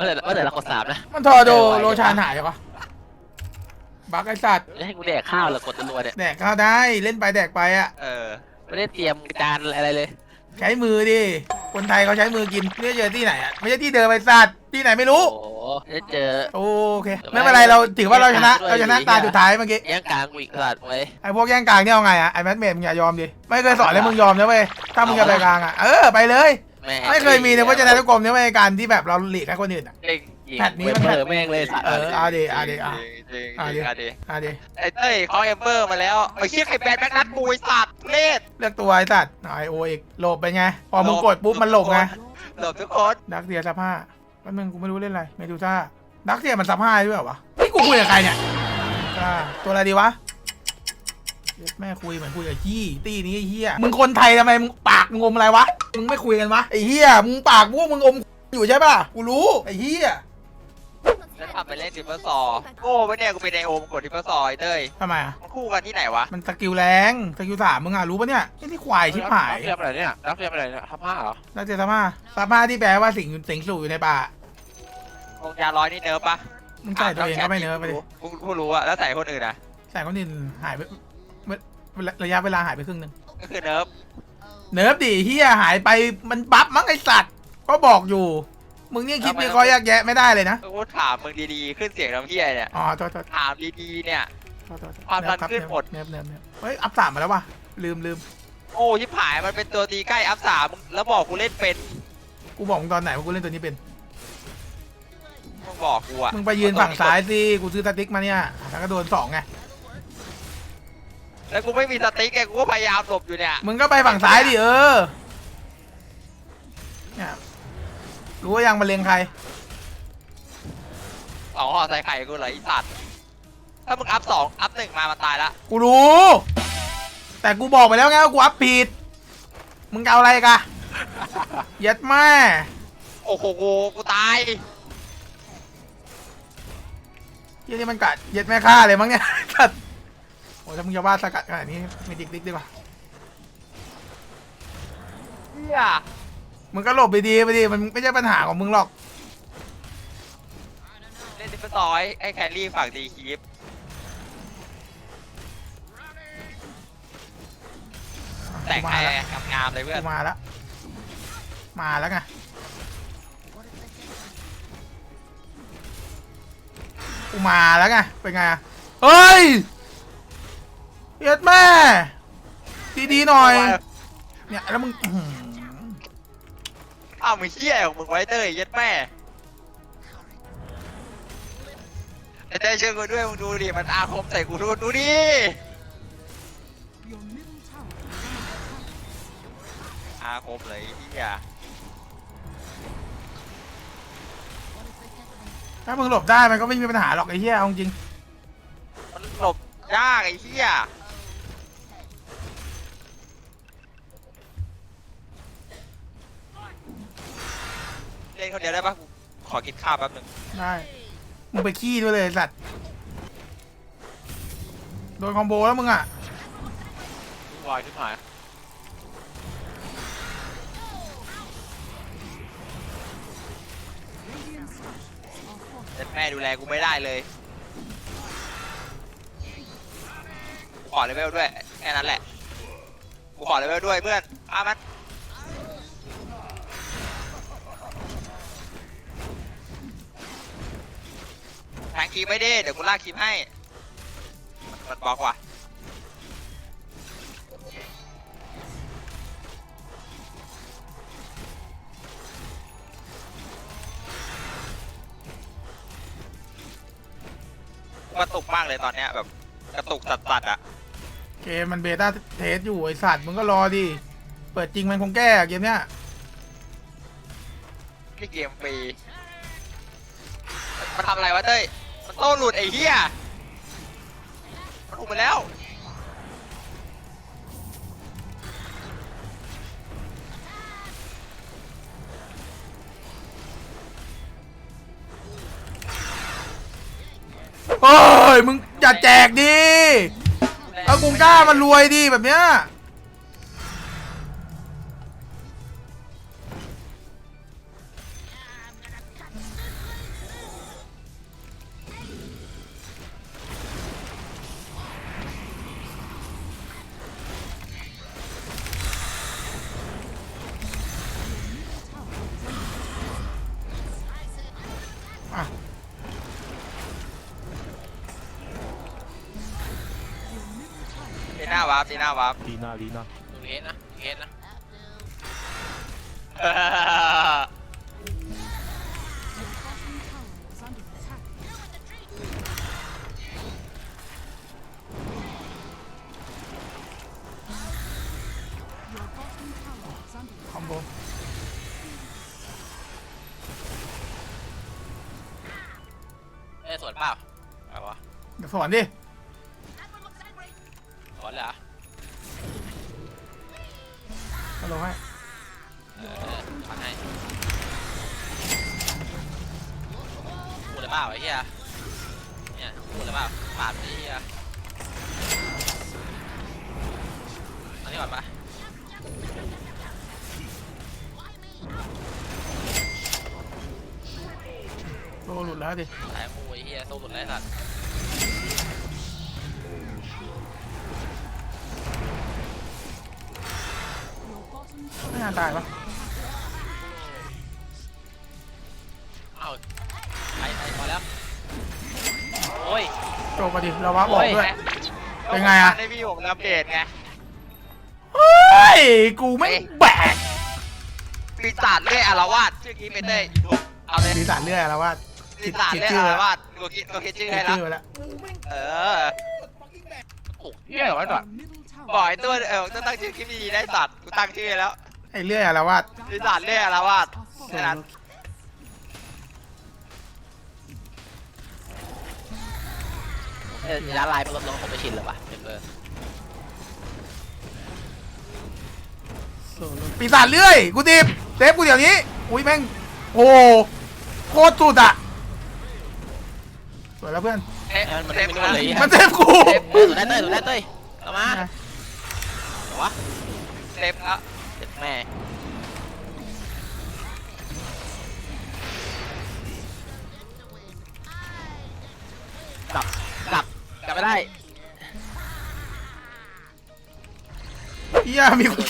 ว่าแต่ว่าแต่ละกดสามนะมันทอโดโลชานหายเหรอวะบักไอสัตว์จะให้กูแดกข้าวเหรอกดรัวๆเนี่ยแดกข้าวได้เล่นไปแดกไปอะ เออไม่ได้เตรียมจานอะไรเลย ใช้มือดิ คนไทยเขาใช้มือกินไม่ได้เจอที่ไหนอะไม่ใช่ที่เดิมไอสัตว์ที่ไหนไม่รู้โอ้โหได้เจอโอเคไม่เป็นไรเราถือว่าเราชนะเราชนะตาสุดท้ายเมื่อกี้แย่งกลางกูอีกตลาดไว้ไอพวกแย่งกลางเนี่ยเอาไงอะไอแมทเมดมึงอย่ายอมดิไม่เคยสอนให้มึงยอมนะเว้ยถ้ามึงจะไปกลางอะเออไปเลยแม่ ไม่เคยมีในพจนานุกรมเนี่ยเว้ยการที่แบบเราหลีกให้คนอื่นอะจริงยิงแพทนี้เว็บมันเบอร์แม่งเลยสัตว์เออเอาดิเอาดิเอาจริงอะจริงดิอะดิอะดิไอ้เต้ยเขาเอมเบอร์มาแล้วไอ้เชี่ยใครแบนแม็กนัทกูไอ้สัตว์เลดเลือกตัวไอสัตว์ไอโออีกหลบไปไง พอมึงกดปุ๊บมันหลบไง หลบทุกคนดักเดียซับห้าแป๊บนึงกูไม่รู้เล่นอะไรเมดูซ่าดักเดียมันซับห้าด้วยเหรอวะนี่กูคุยกับใครเนี่ยอ่าตัวอะไรดีวะเย็ด แม่คุยเหมือนคุยกับขี้ตี้นี้ไอ้เฮียมึงคนไทยทำไมมึงปากมึงอมอะไรวะ มึงไม่คุยกันวะไอ้เฮียมึงปากพวกมึงอมอยู่ใช่ป่ะ กูรู้ไอ้เฮียแล้วทำไปเล่นทิปเปอร์ซอร์โก้ปะเนี่ยกูเป็นไอโอมกดทิปเปอร์ซอร์ไอ้เต้ยทำไมอะ มันคู่กันที่ไหนวะ มันสกิลแรงสกิลสามมึงอะรู้ปะเนี่ยไอ้ที่ควายชิบหายเรียบอะไรเนี่ยรับเรียบอะไรเนี่ยทับผ้าเหรอดักเดียซับห้าซับห้าที่แปลว่าสิงสิงสู่อยู่ในป่าคงยาร้อยนี่เนิร์ฟปะมึงใส่ตัวเองก็ไม่เนื้อไปดิกูกูรู้อะแล้วใส่คนอื่นอะใส่คนอื่นหายไปเมื่อ ระยะเวลาหายไปครึ่งหนึงก็คือเนิร์ฟเนิร์ฟดิเฮียหายไปมันบัฟมั้งไอสัตว์ก็บอกอยู่ มึงนี่คิดวิเคราะห์แยกแยะไม่ได้เลยนะกูถามมึงดีๆ ขึ้นเสียงน้ำเพี้ยเนี่ยอ๋อโทษโทษถามดีๆเนี่ยโทษโทษโทษความดันขึ้นหมดเนิร์ฟเนิร์ฟเนิร์ฟเฮ้ยอัพสามมาแล้วว่ะลืมลืมโอ้ชิบหายมันเป็นตัวตีใกล้อัพสามมึงแล้วบอกกูเล่นเป็นกูบอกมึงตอนไหนว่ากูเล่นตัวนี้เป็นมึงบอกกูอะมึงไปยืนฝั่งซ้ายสิกูซื้อสติ๊กมาเนี่ยแล้วก็โดนสองไง แล้วกูไม่มีสติ๊กไงกูก็พยายามหลบอยู่เนี่ยมึงก็ไปฝั่งซ้ายดิเออเนี่ยรู้ว่ายังมาเลงใครสองห่อใส่ไข่กูเหรอไอีสัตว์ถ้ามึงอัพสองอัพหนึ่งมามันตายละกูรู้ แต่กูบอกไปแล้วไงว่ากูอัพผิด มึงจะเอาอะไรกะเย็ดแม่โอ้โหกูกูตายที่นี่มันกัดเย็ดแม่ฆ่าเลยมั้งเนี่ย กัดโอ้ถ้ามึงจะว่าสกัดขนาดนี้ไม่ดิกดิกดีกว่าเฮียมึงก็หลบไปดีไปดีมันไม่ใช่ปัญหาของมึงหรอกเล่นดิฟเฟอร์ซอยไอ้แครี่ฝั่งดีคีฟแต่งไอ้งามๆเลยเพื่อนกูมาแล้วมาแล้วไงกูมาแล้วไงเป็นไงอะเฮ้ย เย็ดแม่ ดีๆหน่อย เนี่ยแล้วมึงอื้อหืออ้าวมึงเชี่ยของมึงไว้เต้ยเย็ดแม่ไอ้เต้ยเชื่อกูด้วยมึงดูดิมันอาคมใส่กูดูดูดิอาคมเลยไอ้เฮียถ้ามึงหลบได้มันก็ไม่มีปัญหาหรอกไอ้เหี้ยเอาจริงมันหลบยากไอ้เฮีย เล่นคนเดียวได้ปะกูขอกินข้าวแป๊บหนึงได้มึงไปขี้ด้วยเลยไอ้สัตว์โดนคอมโบแล้วมึงอะวายขึ้นหายเย็ดแม่ดูแลกูไม่ได้เลยกูขอเลเวลด้วยแค่นั้นแหละกูขอเลเวลด้วยเพื่อนอามัน งคีบไม่ได้เดี๋ยวกูลากคีบให้มันบล็อกว่ะกระตุกมากเลยตอนเนี้ยแบบกระตุกสัดๆอะเกมมันเบต้าเทสอยู่ไอสัตว์มึงก็รอดิ เปิดจริงมันคงแก้อะเกมเนี้ย นี่เกมฟรีมันทำอะไรวะเต้ยมัน โต้หลุดไอ้เหี้ยมันถูกไปแล้วเฮ้ยมึงอย่าแจกดิ เอากุงก้ามันรวยดิแบบเนี้ยาวาร์ปลีน่าวาร์ปลีน่าลีน่าดูเฮดนะดูเฮดนะคอมโบเอ้ยสวนเปล่าอะไรวะเดี๋ยวสอนดิ ฟังให้พูดเลยเปล่าไอ้เหี้ยเนี่ยพูดเลยเปล่าปาดไอ้เหี้ยอันนี้ก่อนปะโลหลุดแล้วดิสายมูไอ้เหี้ยโซ่หลุดแล้วไอ้สัตว์ไม่น่าตายปะ ไปไปพอแล้ว โอ้ยโจบมาดิเราว้าบอโอ้กยด้วย เป็นไงอะ ได้พี่ผมอัปเดตไง เฮ้ย กูไม่แบกปีศาจเลื่อยอารวาสชื่อกี้เป็นได้ถูกเอาเลยปีศาจเลื่อยแล้วว่าปีศาจเลื่อยชื่ออารแล้ววาสกูคิดกูคิดชื่อคิให้ดแล้วชื่อไว้แล้วเออโอ้ยเหี้ยเหรอวะเนี่ยบอกไอ้ตัวเออต้องตั้งชื่อคลิปดีๆได้สัตว์กูตั้งชื่อให้แล้วไอ้เลื่อยอะไรว่าปีศาจเลื่อยอารวาสแค่นั้นเออร้านลายมันลดลงผมไม่ชินเลยว่ะเป็นเบอร์ปีศาจเลื่อย กูดิบเซฟกูเดี๋ยวนี้ อุ้ยแม่ง โอ้โหโคตรสุดอะสวยแล้วเพื่อน เอ๊ะมันเซไม่ฟรู้นะเลยมันเซฟกูเออตัวได้เต้ยตัวได้เต้ยเอามาเอาวะเซฟนะเด็ดแม่ ลับกลับไม่ได้เฮียมีคน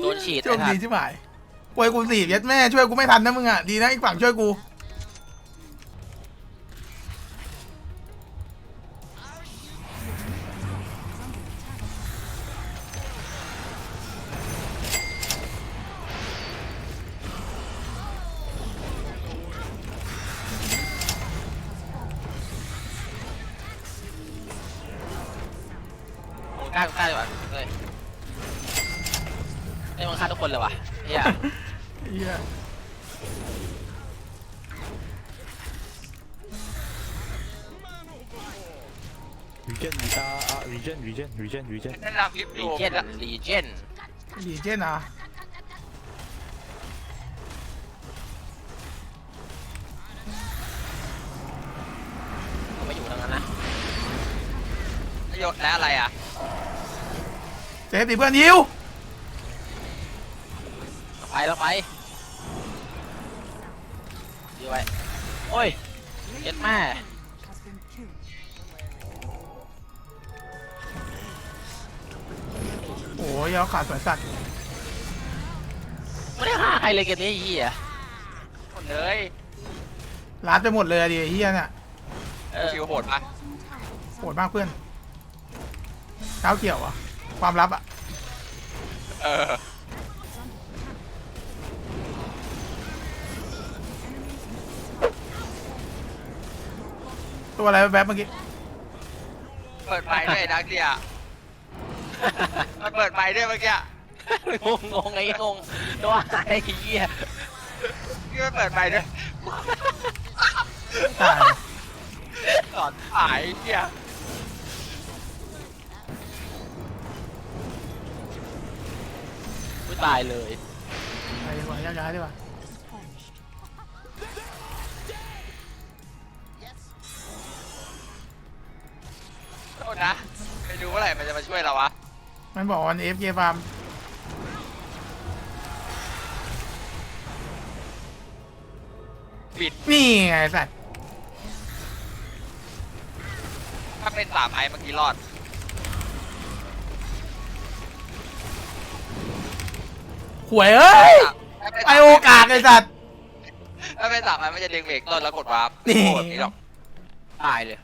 โดนฉีดโชไอ้คสัตว์ดีใช่ไหมป่วยกูสีบยัดแม่ช่วยกูไม่ทันนะมึงอะดีนะอีกฝั่งช่วยกู ไอ้ยมันฆ่าทุกคนเลยว่ะเฮียเฮียรีเจนลีน่าอะรีเจนรีเจนรีเจนรีเจนแนะนำคลิปลีดูเจนลีเจนดีเจนอะผมไม่อยู่ตรงนั้นนะประโยชน์และอะไรอะเซฟดิเพื่อนยิว ไปแล้วไปดีไว้ โอ้ยเย็ดแม่ โอ้ยยาวขาดสวยสัตว์ไม่ได้ฆ่าใครเลยเกมนี้ไอ้เฮียหมดเลยลาดไปหมดเลยอะดิไอ้เฮียเนี่ยเออคิวโหดปะโหดมากเพื่อนเท้าเกี่ยวอะความลับอะเออ ตัวอะไรแวบๆเมื่อกี้ เปิดไมค์ด้วยดักเดียมันเปิดไมค์ด้วยเมื่อกี้งงงงไอ้งงตัวหายไอ้เฮียพี่มันเปิดไมค์ด้วยตาย สอนขายไอ้เหี้ยไม่ตายเลย ไปดีกว่าย้ายๆดีกว่า ษนะไปดูเมื่อไหร่มันจะมาช่วยเราวะมันบอกวันเอฟเกฟาร์มปิดนี่ไงสัตว์ถ้าเป็นสามไอเมื่อกี้รอดหวยเอ้ยไอโอกาสไอสัตว์ถ้าเป็นสามไอมันจะดึงเบรกต้นแล้วกดวาร์ปนี่ โหดนี่หรอกตายเลยไ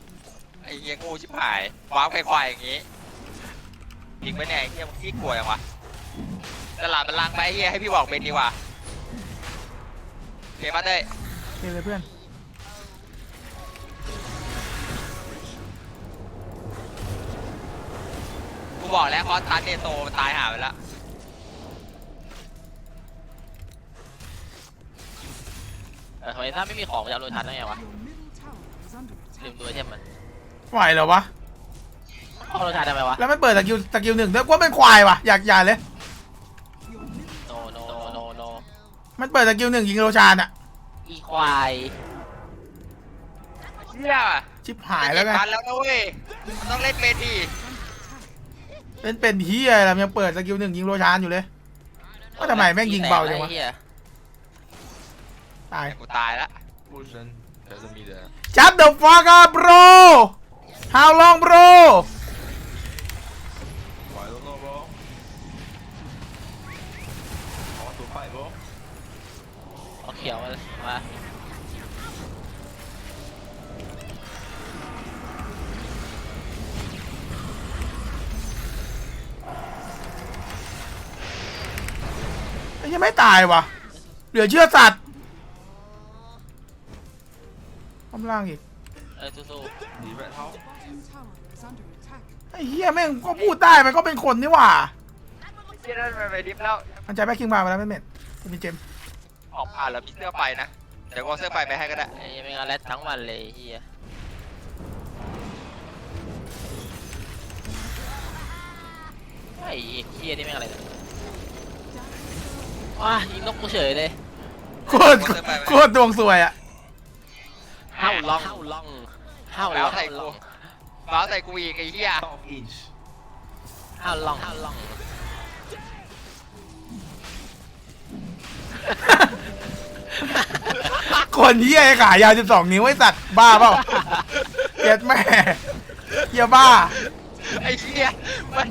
อ้อ้เหี้ยงูชิบหายว้าวควายๆอย่างงี้จริงปะเนี่ยไอ้เหี้ยมึงขี้กลัวยังวะตลาดมันลังไปไอ้เหี้ยให้พี่บอกเป็นดีกว่าเกมมาเต้ยเกมเลยเพื่อนกูบอกแล้วคอสตันเนี่ยโตมันตายหาไปแล้วเออทำไมถ้าไม่มีของจะเอาโรทันได้ไงวะ Your middle tower is under ลื attack. มดูไอเทมมัน ไหวเหรอวะ เอาโรทันทำไมวะ แล้วไม่เปิดสกิลสกิลหนึ่งด้วยกูว่าเป็นควายว่ะอยากอย่าเลย Your middle โนโนโนโนมันเปิดสกิลหนึ่งยิงโรชานอะอีควายเหี้ยชิบหายแล้วไงพันแล้วนะเว้ยมันต้องเล่นเป็นดีเล่นเป็นเฮียอะไรมันยังเปิดสกิลหนึ่งยิงโรชานอยู่เลย ว่าทำไมแม่งยิงเบาจังวะ ไอ้เหี้ยตาย กูตายละ Potion. Doesn't mean that. จับ the fuck up bro how long bro I don't know, bro. I want to fight, bro. เอาเขียวมาเลยมายังไม่ตายว่ะเหลือเชื่อสัตว์ข้างล่างอีก เออสู้ The red house. bottom tower is under attack. ไอ้เฮียแม่งก็พูดได้มันก็เป็นคนนี่หว่าเหี้ยนั่นมันไปดิฟแล้วมันใจแบ็คคิงมาไปแล้วไม่เม็ดมีเจมส์ออกผ่านแล้วมีเสื้อไฟนะเดี๋ยวกูเอาเสื้อไฟไปให้ก็ได้ๆไอ้ยังไม่งานแรดทั้งวันเลยไอ้เฮียไอ้เฮียนี่แม่งอะไรเนี่ยว้ายิงนกกูเฉยเลยโคตรโคตรดวงสวยอะ ห้าวล่องห้าวล่องห้าวแล้วล่องใส่กูเมาส์ใส่กูอีกไอ้เหี้ย South inch. ห้าวล่องห้าวล่องคนเฮียไอ้ขายาว12นิ้วไอ้สัตว์บ้าเปล่าเย็ดแม่เฮียบ้า ไอ้เหี้ยมัน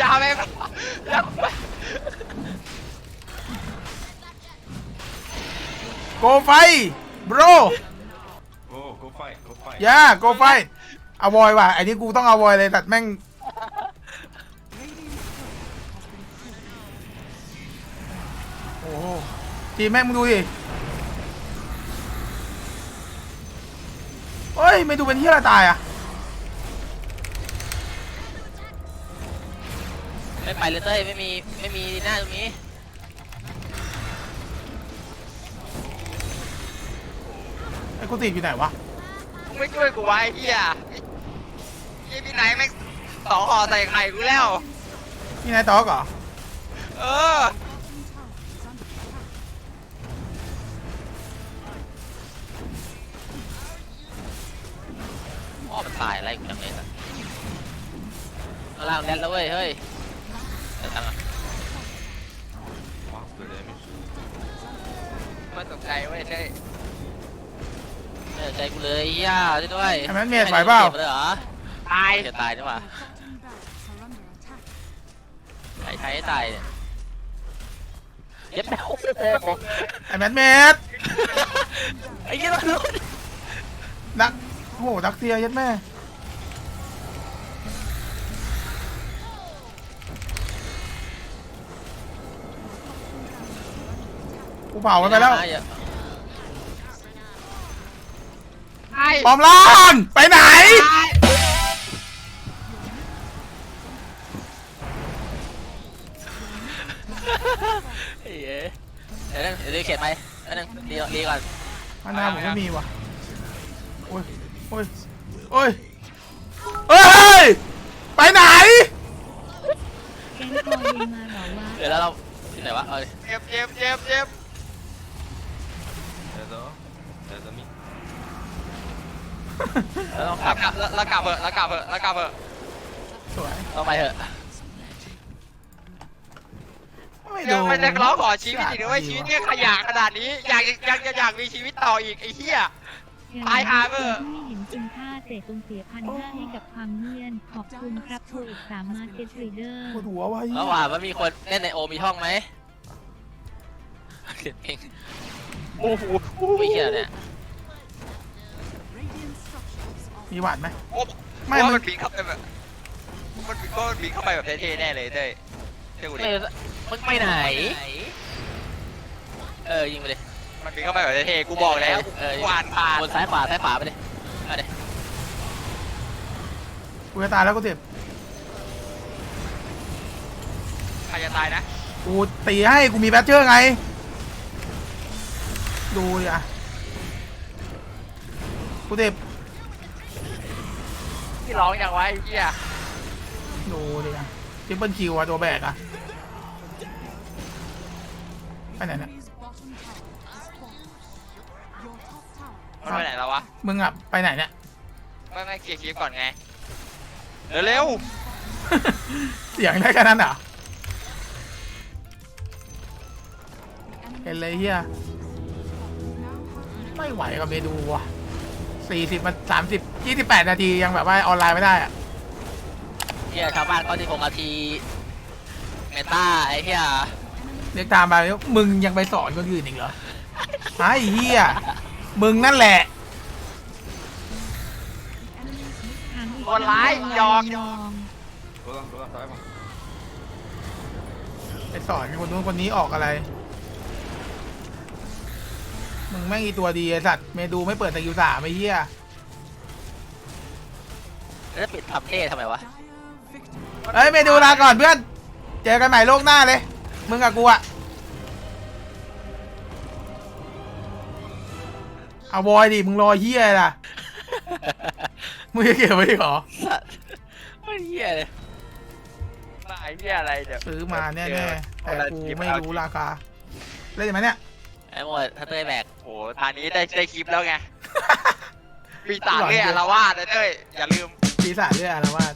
ยาวไปปะยาวไปโกไฟ bro Oh, go fight, go fight. ย่าโกไฟ อวอยว่ะไอ้นี่กูต้องอวอยเลยตัดแม่งโอ้โหทีมแม่งมึงดูดิเฮ้ย ไม่ดูเป็นที่อะไรตายอะไม่ไปเลยเต้ยไม่มีไม่มีหน้าตรงนี้ไอ้กูติดอยู่ไหนวะ มึงไม่ช่วยกูไว้ไอ้เหี้ยไอ้ พี่ไหนแม่งสองห่อใส่ไข่กูแล้ว นี่นายต๊อกเหรอเออ Bottom tower is under attack. อ้อมันตายอะไรกูจังเลยสัสข้างล่างแดนแล้วเว้ย เฮ้ยเดี๋ยวตังค์อะ What's the damage? มันตกใจเว้ยเต้ยไม่สนใจกูเลยย่าช่วยด้วยไอ้แมนเมดไหวเปล่า จ็บเลยเหรอ ตาย จะตายนี่หว่า Bottom barracks are under attack. ใครใครให้ตายเนี่ยเย็บแมวไอ้แมนเมดไอ้ยี่ต้องรู้ดักโอ้โหดักเซียยัดแม่กูเผามันไปแล้วตายปอมล่างไปไหน ตาย ดี๋ยวนั่งเดี๋ยวดูเขียนไปอันนึงรีรีก่อนอันหน้าผมไม่มีว่ะโอ้ยโอ้ยโอ้ยเฮ้ย ไปไหน แก๊งคอยิงมาเหรอวะเดี๋ยวแล้วเราที่ไหนวะเอ้ยเจ็บเจ็บเจ็บเจ็บ There's a, there's a meat. เราต้องกแล้ลัวบกลับแล้วแล้วกลับเถอะแล้วกลับเถอะแล้วกลับเถอะสวยต้องไปเถอะ ไม่เดี๋ดูยวมันจะร้องขอชีวิตอีกนะเว้ยชีวิตเนี่ยขยะขนาดนี้อยากอยากอยากอยากมีชีวิตต่ออีกไอ้เหี้ย ตายหาเถอะไม่เห็นคุณค่าแต่ตรงเสียพันห้าให้กับความเงียน ขอบคุณครับโทรอีกสามมาร์เก็ตรีเดอร์ปวดหัววะแล้วว่ามันมีคนเล่นในโอมีห้องไหมเขียนเพลงโอ้โหไม่เขียนเนี่ย Radiant structures are มีหวาดไหมโอ้ไม่ไม่มึมังนบินเข้าไปแบบมันบินก็มันบินเข้าไปแบบเท่ๆแน่เลยเต้ยเชื่อกูดิไม่ มึงไปไหน เออยิงไปเลยมันบินเข้าไปแบบเท่ๆกูบอกแล้วเออกูอ่านผ่านบนซ้ายขวาซ้ายขวาไปเลยเอาเลยกูจะตายแล้วกูเจ็บใครจะตายนะกูตีให้กูมีแบตเจอร์ไง ดูดิอะกูเจ็บที่ร้องอย่างไวะไอ้เหี้ยดูดิอะทิปเปิลคิวอะตัวแบกอะ ไปไหนเนี่ย Enemy's bottom tower has fallen. Your top tower มันไปไหนแล้ววะ มึงอะไปไหนเนี่ย ไม่ไม่เคลียร์คลิปก่อนไง เร็วเสียงได้แค่นั้นเหรอ the เห็น enemy เลยเฮีย now have ไม่ไหวกับเมดูว่ะสี่สิบมาสามสิบยี่สิบแปดนาทียังแบบว่าออนไลน์ไม่ได้อะเฮียชาวบ้านเขาที่หกนาที เมตาไอ้เฮีย เรียกตามไปมึงยังไปสอนคนอื่นอีกเหรอไอ้เฮียมึงนั่นแหละถามอีกคนร้ายหยอกยองไปสอนคนนู้นคนนี้ออกอะไร มึงแม่งอีตัวดีไอสัตว์เมดูไม่เปิดตะกิวสามไอ้เหี้ยแล้วปิดทำเท่ทำไมวะ dire victory. เอ้ยเมดูลาก่อนเพื่อน เจอกันใหม่โลกหน้าเลย มึงกับกูอะเอาบอยดิ มึงรอเหี้ยอะไรล่ะ มึงจะเก็บไว้อีกเหรอ สัตว์ไม่เฮียเลยๆไอ้เหี้ยอะไรเดี๋ยวซื้อมาแน่ๆแต่กูไม่รู้ราคาเล่นไหมเนี่ย ไอ้หมดถ้าเต้ยแบกโอ้โหตอนนี้ได้ได้คลิปแล้วไง ปีตากเนี่ยละวาดนะเต้ยอย่าลืมปีศาจด้วยอะไรวาด